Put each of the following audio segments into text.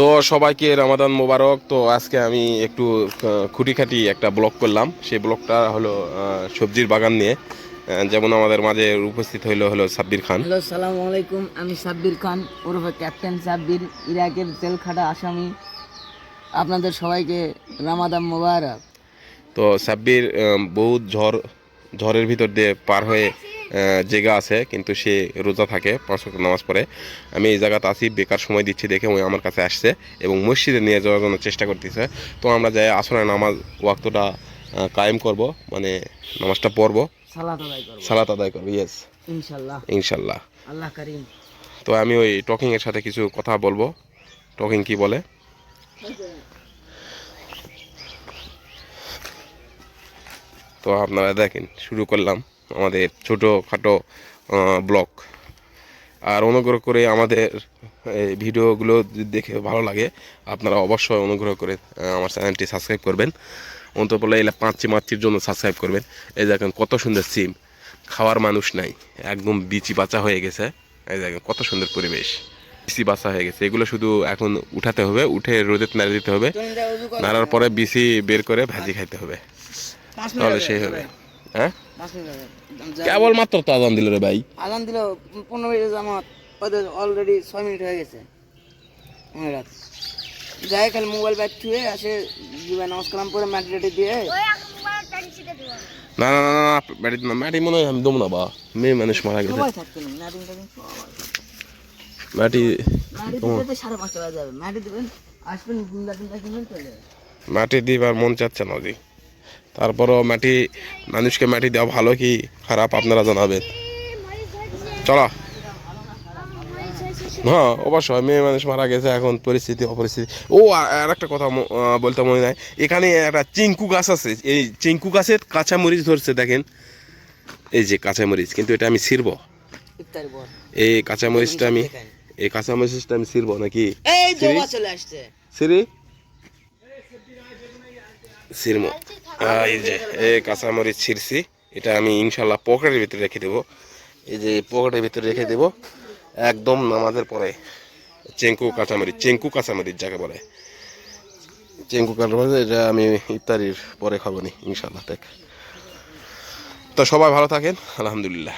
তো সবাইকে রমাদান মোবারক। তো আজকে আমি একটু খুঁটিখাটি একটা ব্লগ করলাম। সেই ব্লগটা হলো সবজির বাগান নিয়ে। যেমন আমাদের মাঝে উপস্থিত হইল হলো সাব্বির খান। হ্যালো সালাম আলাইকুম। আমি সাব্বির খান ওরফে ক্যাপ্টেন সাব্বির ইরাকের জেলখাটা আসামি। আপনাদের সবাইকে রামাদান মোবারক। তো সাব্বির বহুত ঝড় ঝড়ের ভিতর দিয়ে পার হয়ে জেগা আছে কিন্তু সে রোজা থাকে পাঁচ ওয়াক্ত নামাজ পড়ে। আমি এই জায়গাতে আসি বেকার সময় দিচ্ছি দেখে ওই আমার কাছে আসছে এবং মসজিদে নিয়ে যাওয়ার জন্য চেষ্টা করতেছে। তো আমরা যাই আসলে নামাজ ওয়াক্তটা কায়েম করব মানে নামাজটা পড়ব। সালাত আদায় করব। সালাত আদায় করব ইয়েস ইনশাল্লাহ। ইনশাল্লাহ। আল্লাহ করিম। তো আমি ওই টকিং এর সাথে কিছু কথা বলব। টকিং কি বলে? তো আপনারা দেখেন শুরু করলাম। আমাদের ছোটোখাটো ব্লগ। আর অনুগ্রহ করে আমাদের এই ভিডিওগুলো দেখে ভালো লাগে আপনারা অবশ্যই অনুগ্রহ করে আমার চ্যানেলটি সাবস্ক্রাইব করবেন। অন্তত বলে এলা পাঁচটি মাছির জন্য সাবস্ক্রাইব করবেন। এই দেখেন কত সুন্দর সিম। খাওয়ার মানুষ নাই একদম বিচি বাঁচা হয়ে গেছে। এই দেখেন কত সুন্দর পরিবেশ। বিচি বাঁচা হয়ে গেছে। এগুলো শুধু এখন উঠাতে হবে উঠে রোদে নাড়ে দিতে হবে। নাড়ার পরে বিচি বের করে ভাজি খাইতে হবে। তাহলে সেই হবে। হ্যাঁ? কেবল মাত্র তো আজান দিল রে ভাই? আগান দিল পনেরো মিনিট জামাত। ওদের অলরেডি ছয় মিনিট হয়ে গেছে। মনে রাখ। যাই খালি মোবাইল ব্যাগ থুয়ে আসে করে ম্যাট রেটে দিয়ে। না না না না না মনে হয় আমি দম না বা। মেয়ে মানুষ মারা গেছে। মাটি দিবার মন চাচ্ছে না জি তারপরও মাটি মানুষকে মাটি দেওয়া ভালো কি খারাপ আপনারা জানাবেন? চলো। হ্যাঁ অবশ্যই মেয়ে মানুষ মারা গেছে এখন পরিস্থিতি অপরিস্থিতি। ও আর একটা কথা বলতে মনে নাই। এখানে একটা চিঙ্কু গাছ আছে এই চিঙ্কু গাছের কাঁচা মরিচ ধরছে দেখেন। এই যে কাঁচা মরিচ কিন্তু এটা আমি ছিড়ব। এই কাঁচা মরিচটা আমি এই কাঁচা মরিচটা আমি ছিড়ব নাকি? সিরি সিরমো এই যে এই কাঁচামরিচ ছিঁড়ছি, এটা আমি ইনশাল্লাহ পকেটের ভিতরে রেখে দেবো। এই যে, পকেটের ভিতরে রেখে দেবো। একদম নামাজের পরে, চেঙ্কু কাঁচামরিচ চেঙ্কু কাঁচামরিচ যাকে বলে। চেঙ্কু কাঁচামরিচ, এটা আমি ইফতারির পরে খাব নি, ইনশাল্লাহ, দেখ। তো সবাই ভালো থাকেন, আলহামদুলিল্লাহ।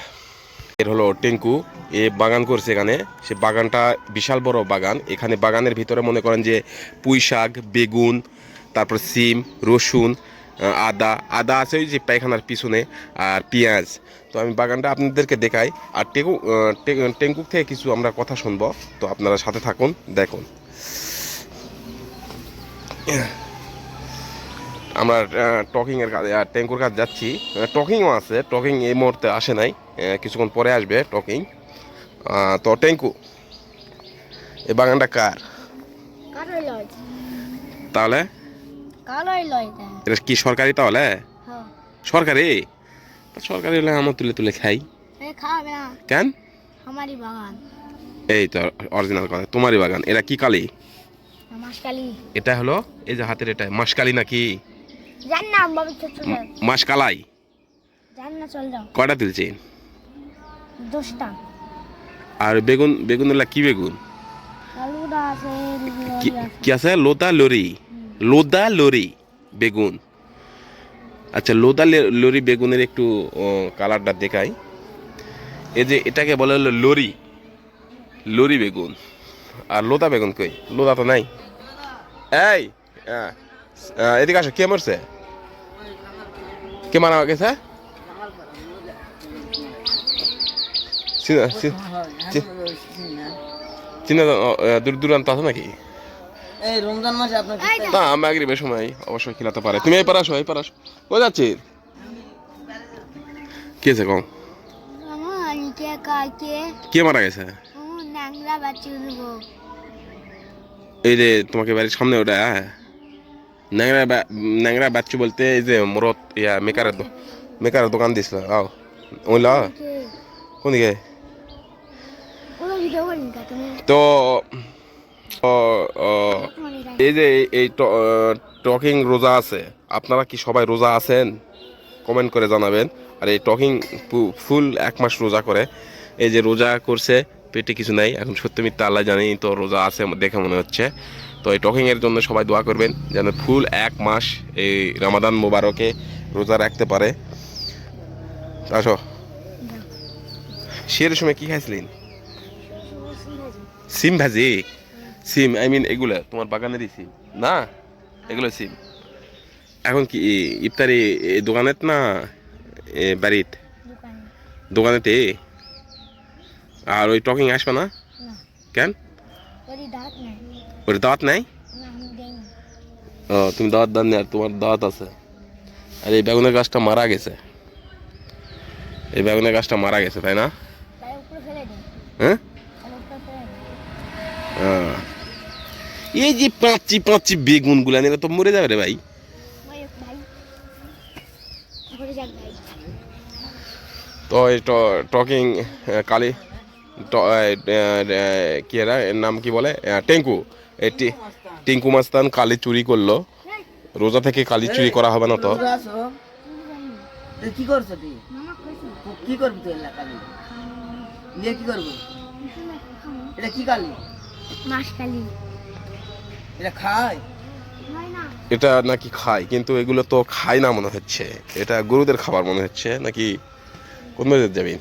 এর হলো টেঙ্কু, এ বাগান করছে এখানে। সে বাগানটা বিশাল বড় বাগান। এখানে বাগানের ভিতরে মনে করেন যে পুঁই শাক বেগুন, তারপর সিম, রসুন আদা আদা আছে ওই যে পায়খানার পিছনে আর পেঁয়াজ। তো আমি বাগানটা আপনাদেরকে দেখাই। আর টেকু টেঙ্কুক থেকে কিছু আমরা কথা শুনব। তো আপনারা সাথে থাকুন দেখুন। আমরা টকিং এর কাজে আর ট্যাঙ্কুর কাজ যাচ্ছি। টকিংও আছে টকিং এই মুহূর্তে আসে নাই। কিছুক্ষণ পরে আসবে টকিং। তো ট্যাঙ্কু এই বাগানটা কার? তাহলে? এটা কি সরকারি তাহলে? হ্যাঁ। সরকারি? সরকারি হলে আমার তুলে তুলে খাই। কেন? আমারই বাগান। এই তো অরিজিনাল কথা তোমারই বাগান। এটা কি কালি? এটা হলো এই যে হাতের এটা মাসকালি নাকি? মাসকালাই। কয়টা তুলছেন আর বেগুন বেগুন কি বেগুন? কি আছে। লোদা লরি। লোদা লরি বেগুন আচ্ছা লোদা লরি বেগুনের একটু কালারটা দেখাই এই যে এটাকে বলে হলো লরি লরি বেগুন আর লোদা বেগুন কই লোদা তো নাই এই হ্যাঁ, এদিকে আসো কে মরছে কে মারা গেছে চিনা- দূর দূরান্ত আছে নাকি এই রমজান মাসে আপনার না মাগরিবের সময় অবশ্যই খেলাতে পারে। তুমি এই পার আসো এই পার আসো। কোথায় যাচ্ছি? কে আছে কম কে মারা গেছে? এই যে তোমাকে বাড়ির সামনে ওটা হ্যাঁ? ন্যাংরা ন্যাংরা বাচ্চু বলতে এই যে মরত ইয়া মেকারের মেকারের দোকান দিছিল আও ওইলা কোন দিকে তো এই যে এই- এই টকিং রোজা আছে আপনারা কি সবাই রোজা আছেন? কমেন্ট করে জানাবেন। আর এই টকিং ফুল এক মাস রোজা করে। এই যে রোজা করছে পেটে কিছু নাই। এখন সত্য মিথ্যা আল্লাহ জানি তো রোজা আছে দেখে মনে হচ্ছে। তো এই টকিংয়ের জন্য সবাই দোয়া করবেন যেন ফুল এক মাস এই রামাদান মোবারকে রোজা রাখতে পারে। আসো। শের সময় কি খাইছিলেন? সিম ভাজি? সিম আই মিন এগুলা তোমার বাগানেরই সিম। না? এগুলো সিম। এখন কি ইফতারি এ, দোকানেত না এ, বাড়িত? দোকানে দোকানেতে? আর ওই টকিং আসবে না? কেন? ওর দাঁত নাই। ও তুমি দাঁত দান আর তোমার দাঁত আছে। আর এই বেগুনের গাছটা মারা গেছে। এই বেগুনের গাছটা মারা গেছে তাই না? তাই উপরে ফেলে দেয় হ্যাঁ। এই যে পাঁচি পাঁচি বেগুনগুলা নিলে তো মরে যাবে রে ভাই। তো টকিং কালি কি এরা এর নাম কি বলে? টেঙ্কু। টিঙ্কু মাস্তান কালি চুরি করল। রোজা থেকে কালি চুরি করা হবে না তো। কি করছ তুই? কি করবি তুই কালি নিয়ে? কি করব? এটা কি কালি? মাস কালি। এটা খায়? এটা নাকি খায় কিন্তু এগুলো তো খায় না মনে হচ্ছে। এটা গরুদের খাবার মনে হচ্ছে নাকি কোন বাজার যাবেন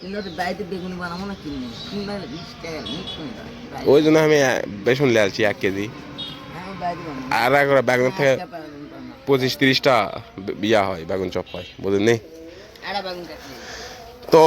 কিন্তু তো বাড়িতে বেগুন বানাবো না কিনবো। কিনবে বিশ টাকা মিট কিনবে ওই জন্য আমি বেসন আসছি এক কেজি। হ্যাঁ আর একবার বেগুন থেকে। পঁচিশ তিরিশটা বিয়া হয় বেগুন চপ হয় বুঝলেন নি একটা বেগুন কাটলে তো